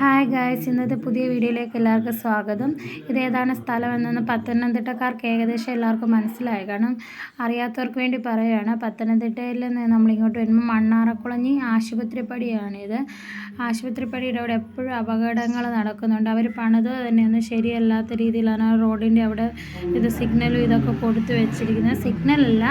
Hi guys ഇന്നത്തെ പുതിയ വീഡിയോയിലേക്ക് എല്ലാവർക്കും സ്വാഗതം. ഇത് ഏതാണ് സ്ഥലം എന്നൊന്ന് പത്തനംതിട്ടക്കാർക്ക് ഏകദേശം എല്ലാവർക്കും മനസ്സിലായി. കാരണം അറിയാത്തവർക്ക് വേണ്ടി പറയുകയാണ്. പത്തനംതിട്ടയിൽ നിന്ന് നമ്മളിങ്ങോട്ട് വരുമ്പോൾ മണ്ണാറക്കുളഞ്ഞി ആശുപത്രിപ്പടിയാണിത്. ആശുപത്രിപ്പടിയുടെ അവിടെ എപ്പോഴും അപകടങ്ങൾ നടക്കുന്നുണ്ട്. അവർ പണിത് തന്നെയൊന്നും ശരിയല്ലാത്ത രീതിയിലാണ് റോഡിന്റെ അവിടെ ഇത് സിഗ്നലും ഇതൊക്കെ കൊടുത്തു വെച്ചിരിക്കുന്നത്. സിഗ്നലല്ല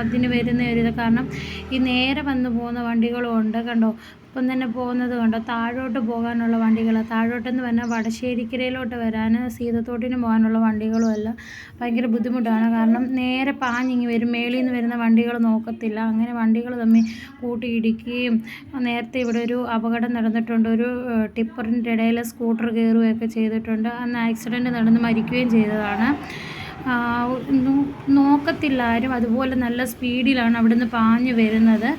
അതിന് വരുന്ന ഒരു ഇത്. കാരണം ഈ നേരെ വന്നു പോകുന്ന വണ്ടികളും ഉണ്ട്. കണ്ടോ ഇപ്പം തന്നെ പോകുന്നത് കണ്ടോ താഴോട്ട് പോകാനുള്ള വണ്ടികൾ താഴോട്ടെന്ന് പറഞ്ഞാൽ വടശ്ശേരിക്കരയിലോട്ട് വരാൻ സീതത്തോട്ടിന് പോകാനുള്ള വണ്ടികളും എല്ലാം ഭയങ്കര ബുദ്ധിമുട്ടാണ്. കാരണം നേരെ പാഞ്ഞിങ്ങി വരും. മേളിൽ നിന്ന് വരുന്ന വണ്ടികൾ നോക്കത്തില്ല. അങ്ങനെ വണ്ടികൾ തമ്മിൽ കൂട്ടിയിടിക്കുകയും നേരത്തെ ഇവിടെ ഒരു അപകടം നടന്നിട്ടുണ്ട്. ഒരു ടിപ്പറിന്റെ ഇടയിൽ സ്കൂട്ടർ കയറുകയൊക്കെ ചെയ്തിട്ടുണ്ട്. അന്ന് ആക്സിഡന്റ് നടന്ന് മരിക്കുകയും ചെയ്തതാണ്. നോക്കത്തില്ല ആരും. അതുപോലെ നല്ല സ്പീഡിലാണ് അവിടുന്ന് പാഞ്ഞു വരുന്നത്.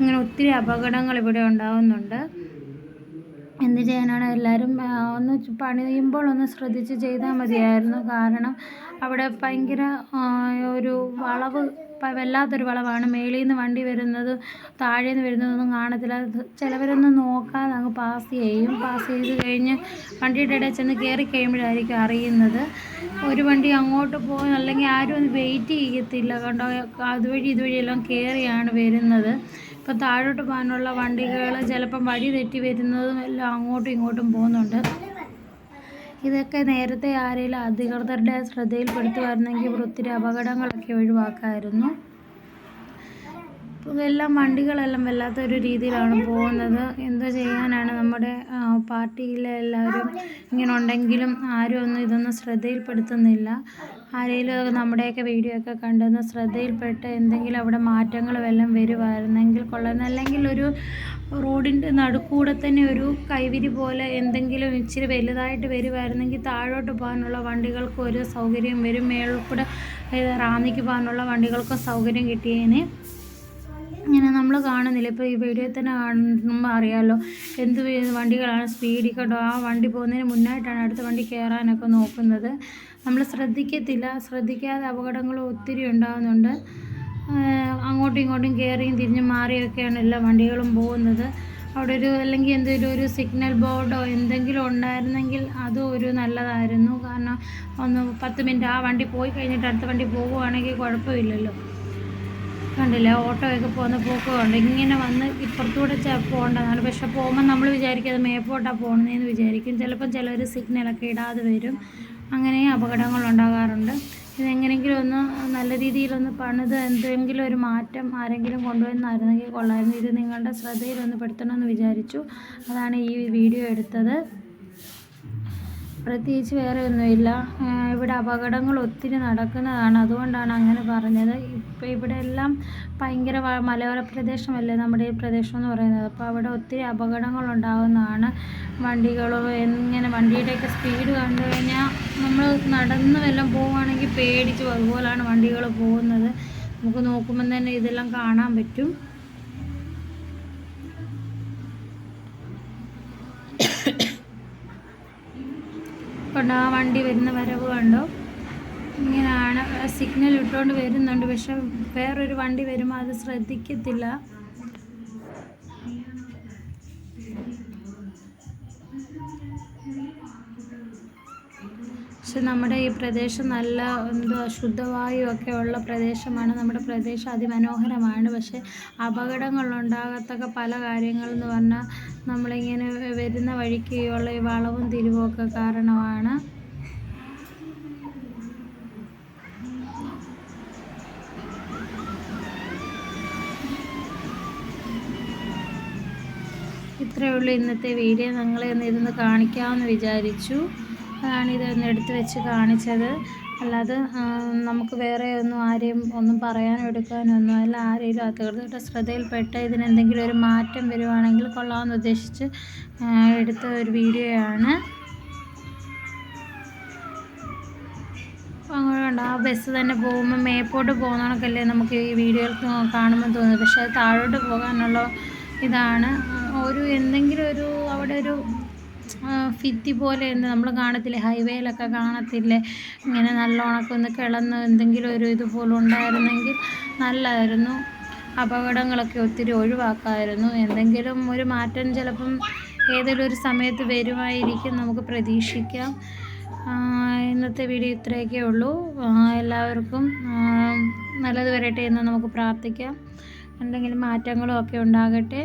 അങ്ങനെ ഒത്തിരി അപകടങ്ങൾ ഇവിടെ ഉണ്ടാവുന്നുണ്ട്. എന്ത് ചെയ്യാനാണ്? എല്ലാവരും ഒന്ന് പണിയുമ്പോൾ ഒന്ന് ശ്രദ്ധിച്ച് ചെയ്താൽ മതിയായിരുന്നു. കാരണം അവിടെ ഭയങ്കര ഒരു വളവ് വല്ലാത്തൊരു വളവാണ്. മേളിൽ നിന്ന് വണ്ടി വരുന്നത് താഴെ നിന്ന് വരുന്നതൊന്നും കാണത്തില്ല. ചിലവരൊന്നും നോക്കാതെ അങ്ങ് പാസ് ചെയ്യും. പാസ് ചെയ്ത് കഴിഞ്ഞ് വണ്ടിയുടെ ഇടയിൽ ചെന്ന് കയറി കഴിയുമ്പോഴായിരിക്കും അറിയുന്നത്. ഒരു വണ്ടി അങ്ങോട്ട് പോകും അല്ലെങ്കിൽ ആരും ഒന്ന് വെയിറ്റ് ചെയ്യത്തില്ല. കണ്ടോ അതുവഴി ഇതുവഴിയെല്ലാം കയറിയാണ് വരുന്നത്. ഇപ്പം താഴോട്ട് പോകാനുള്ള വണ്ടികൾ ചിലപ്പം വഴി തെറ്റി വരുന്നതും എല്ലാം അങ്ങോട്ടും ഇങ്ങോട്ടും പോകുന്നുണ്ട്. ഇതൊക്കെ നേരത്തെ ആരെങ്കിലും അധികൃതരുടെ ശ്രദ്ധയിൽപ്പെടുത്തുമായിരുന്നെങ്കിൽ ഒത്തിരി അപകടങ്ങളൊക്കെ ഒഴിവാക്കാമായിരുന്നു എല്ലാം വണ്ടികളെല്ലാം വല്ലാത്തൊരു രീതിയിലാണ് പോകുന്നത്. എന്തോ ചെയ്യാനാണ് നമ്മുടെ പാർട്ടിയിലെ എല്ലാവരും ഇങ്ങനെ ഉണ്ടെങ്കിലും ആരും ഒന്നും ഇതൊന്നും ശ്രദ്ധയിൽപ്പെടുത്തുന്നില്ല. ആരെങ്കിലും നമ്മുടെയൊക്കെ വീഡിയോ ഒക്കെ കണ്ടൊന്ന് ശ്രദ്ധയിൽപ്പെട്ട് എന്തെങ്കിലും അവിടെ മാറ്റങ്ങൾ വല്ലതും വരുമായിരുന്നെങ്കിൽ കൊള്ളാമെന്നല്ലെങ്കിൽ ഒരു റോഡിന്റെ നടുക്കൂടെ തന്നെ ഒരു കൈവിരി പോലെ എന്തെങ്കിലും ഇച്ചിരി വലുതായിട്ട് വരുമായിരുന്നെങ്കിൽ താഴോട്ട് പോകാനുള്ള വണ്ടികൾക്ക് ഒരു സൗകര്യം വരും. മേളിൽ കൂടെ റാന്നിക്ക് പോകാനുള്ള വണ്ടികൾക്കും സൗകര്യം കിട്ടിയേനെ. ഇങ്ങനെ നമ്മൾ കാണുന്നില്ല. ഇപ്പോൾ ഈ വീഡിയോ തന്നെ കാണുമ്പോൾ അറിയാമല്ലോ എന്ത് വണ്ടികളാണ് സ്പീഡിൽ കേട്ടോ ആ വണ്ടി പോകുന്നതിന് മുന്നായിട്ടാണ് അടുത്ത വണ്ടി കയറാനൊക്കെ നോക്കുന്നത്. നമ്മൾ ശ്രദ്ധിക്കത്തില്ല. ശ്രദ്ധിക്കാതെ അപകടങ്ങൾ ഒത്തിരി ഉണ്ടാകുന്നുണ്ട് അങ്ങോട്ടും ഇങ്ങോട്ടും കയറിയും തിരിഞ്ഞും മാറിയൊക്കെയാണ് എല്ലാ വണ്ടികളും പോകുന്നത്. അവിടെ ഒരു അല്ലെങ്കിൽ എന്തെങ്കിലും ഒരു സിഗ്നൽ ബോർഡോ എന്തെങ്കിലും ഉണ്ടായിരുന്നെങ്കിൽ അതും ഒരു നല്ലതായിരുന്നു. കാരണം ഒന്ന് പത്ത് മിനിറ്റ് ആ വണ്ടി പോയി കഴിഞ്ഞിട്ട് അടുത്ത വണ്ടി പോകുവാണെങ്കിൽ കുഴപ്പമില്ലല്ലോ. കണ്ടില്ലേ? ഓട്ടോയൊക്കെ പോകുന്ന പോക്കുകൊണ്ട് ഇങ്ങനെ വന്ന് ഇപ്പുറത്തൂടെ പോകേണ്ടതാണ് പക്ഷെ പോകുമ്പോൾ നമ്മൾ വിചാരിക്കും അത് മേപ്പോട്ടാണ് പോകുന്നതെന്ന് വിചാരിക്കും. ചിലപ്പോൾ ചിലർ സിഗ്നലൊക്കെ ഇടാതെ വരും. അങ്ങനെ അപകടങ്ങൾ ഉണ്ടാകാറുണ്ട്. ഇതെങ്ങനെയെങ്കിലും ഒന്ന് നല്ല രീതിയിലൊന്ന് പണിത് എന്തെങ്കിലും ഒരു മാറ്റം ആരെങ്കിലും കൊണ്ടുവന്നായിരുന്നെങ്കിൽ കൊള്ളായിരുന്നു. ഇത് നിങ്ങളുടെ ശ്രദ്ധയിലൊന്ന് പെടുത്തണമെന്ന് വിചാരിച്ചു. അതാണ് ഈ വീഡിയോ എടുത്തത്. പ്രത്യേകിച്ച് വേറെ ഒന്നുമില്ല. ഇവിടെ അപകടങ്ങൾ ഒത്തിരി നടക്കുന്നതാണ്. അതുകൊണ്ടാണ് അങ്ങനെ പറഞ്ഞത്. ഇപ്പോൾ ഇവിടെ എല്ലാം ഭയങ്കര മലയോര പ്രദേശമല്ലേ നമ്മുടെ ഈ പ്രദേശം എന്ന് പറയുന്നത്. അപ്പോൾ അവിടെ ഒത്തിരി അപകടങ്ങൾ ഉണ്ടാകുന്നതാണ് വണ്ടികളോ എങ്ങനെ വണ്ടിയുടെയൊക്കെ സ്പീഡ് കണ്ടു കഴിഞ്ഞാൽ നമ്മൾ നടന്നു വല്ലതും പോവുകയാണെങ്കിൽ പേടിച്ചു അതുപോലെയാണ് വണ്ടികൾ പോകുന്നത്. നമുക്ക് നോക്കുമ്പം തന്നെ ഇതെല്ലാം കാണാൻ പറ്റും. കൊണ്ട് ആ വണ്ടി വരുന്ന വരവ് കണ്ടോ? ഇങ്ങനെയാണ് സിഗ്നൽ ഇട്ടുകൊണ്ട് വരുന്നുണ്ട്. പക്ഷെ വേറൊരു വണ്ടി വരുമ്പോൾ അത് ശ്രദ്ധിക്കത്തില്ല. പക്ഷെ നമ്മുടെ ഈ പ്രദേശം നല്ല എന്തോ ശുദ്ധവായു ഒക്കെ ഉള്ള പ്രദേശമാണ്. നമ്മുടെ പ്രദേശം അതിമനോഹരമാണ്. പക്ഷെ അപകടങ്ങൾ ഉണ്ടാകത്തക്ക പല കാര്യങ്ങളെന്ന് പറഞ്ഞാൽ നമ്മളിങ്ങനെ വരുന്ന വഴിക്ക് ഉള്ള ഈ വളവും തിരിവും ഒക്കെ കാരണമാണ്. ഇത്രയേ ഉള്ളൂ ഇന്നത്തെ വീഡിയോ. നിങ്ങളെ ഒന്ന് ഇരുന്ന് കാണിക്കാമെന്ന് വിചാരിച്ചു. അതാണ് ഇതൊന്ന് എടുത്ത് വെച്ച് കാണിച്ചത്. അല്ലാതെ നമുക്ക് വേറെ ഒന്നും ആരെയും ഒന്നും പറയാനോ എടുക്കാനോ ഒന്നും അല്ല ആരെയും അധികൃതരുടെ ശ്രദ്ധയിൽപ്പെട്ട് ഇതിനെന്തെങ്കിലും ഒരു മാറ്റം വരുവാണെങ്കിൽ കൊള്ളാമെന്ന് ഉദ്ദേശിച്ച് എടുത്ത ഒരു വീഡിയോയാണ്. അങ്ങോട്ട് ആ ബസ് തന്നെ പോകുമ്പോൾ മേപ്പോട്ട് പോകുന്നതൊക്കെയല്ലേ നമുക്ക് ഈ വീഡിയോയിൽ കാണുമ്പോൾ തോന്നുന്നത്. പക്ഷേ താഴോട്ട് പോകാനുള്ള ഇതാണ്. ഒരു എന്തെങ്കിലും ഒരു ഭിത്തി പോലെ തന്നെ നമ്മൾ കാണത്തില്ലേ? ഹൈവേയിലൊക്കെ കാണത്തില്ലേ? ഇങ്ങനെ നല്ലോണമൊക്കെ ഒന്ന് കിളന്ന് എന്തെങ്കിലും ഒരു ഇതുപോലെ ഉണ്ടായിരുന്നെങ്കിൽ നല്ലതായിരുന്നു. അപകടങ്ങളൊക്കെ ഒത്തിരി ഒഴിവാക്കാമായിരുന്നു എന്തെങ്കിലും ഒരു മാറ്റം ചിലപ്പം ഏതെങ്കിലും ഒരു സമയത്ത് വരുമായിരിക്കും നമുക്ക് പ്രതീക്ഷിക്കാം. ഇന്നത്തെ വീഡിയോ ഇത്രയൊക്കെ ഉള്ളൂ. എല്ലാവർക്കും നല്ലത് വരട്ടെ എന്ന് നമുക്ക് പ്രാർത്ഥിക്കാം. എന്തെങ്കിലും മാറ്റങ്ങളും ഒക്കെ ഉണ്ടാകട്ടെ.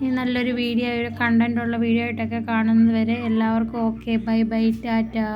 നല്ലൊരു വീഡിയോ കണ്ടന്റുള്ള വീഡിയോ ആയിട്ടൊക്കെ കാണുന്നത് വരെ എല്ലാവർക്കും ഓക്കെ ബൈ ബൈ ടാറ്റാ.